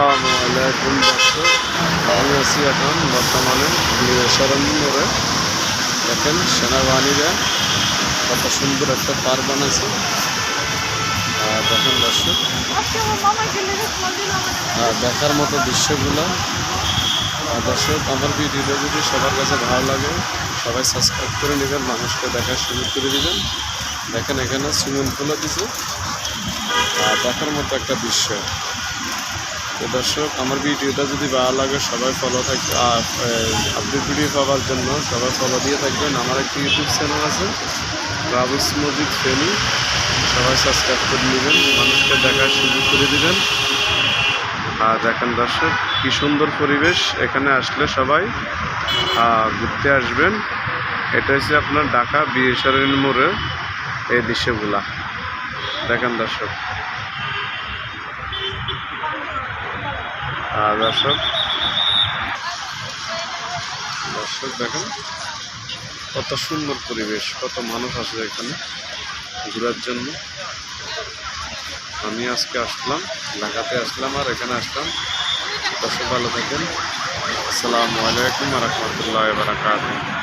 আসসালামু আলাইকুম দর্শক আমি আছি এখন বর্তমানে সরঞ্জ দেখেন, সেনাবাহিনীরা কত সুন্দর একটা পার্ক বানাইছে। আর দেখেন, দর্শক। আর দেখার মতো দৃশ্যগুলো। দর্শক, আমার ভিডিওটা যদি সবার কাছে ভালো লাগে, সবাই সাবস্ক্রাইব করে নেবেন, মানুষকে দেখার সুযোগ করে দেবেন। দেখেন, এখানে সুইমিং পুলও দিছে। আর দেখার মতো একটা দৃশ্য। তো দর্শক, আমার ভিডিওটা যদি ভালো লাগে, সবাই ফলো থাকবে আপডেট ভিডিও পাওয়ার জন্য সবাই ফলো দিয়ে থাকবেন। আমার একটি ইউটিউব চ্যানেল আছে রাবুস মজিদ ফেনি সবাই সাবস্ক্রাইব করে নেবেন, মানুষকে দেখার সুযোগ করে দিবেন। আর দেখেন দর্শক, কি সুন্দর পরিবেশ। এখানে আসলে সবাই ঘুরতে আসবেন। এটা হচ্ছে আপনার ঢাকা বিয়েশ্বরের মোড়ের এই দৃশ্যগুলা। দেখেন দর্শক। দর্শক। দর্শক, দেখেন কত সুন্দর পরিবেশ, কত মানুষ আসে এখানে ঘোরার জন্য। আমি আজকে আসলাম, ঢাকাতে আসলাম আর এখানে আসলাম। দর্শক, ভালো থাকেন। আসসালামু আলাইকুম রহমতুল্লাহ বারাকাতুহ।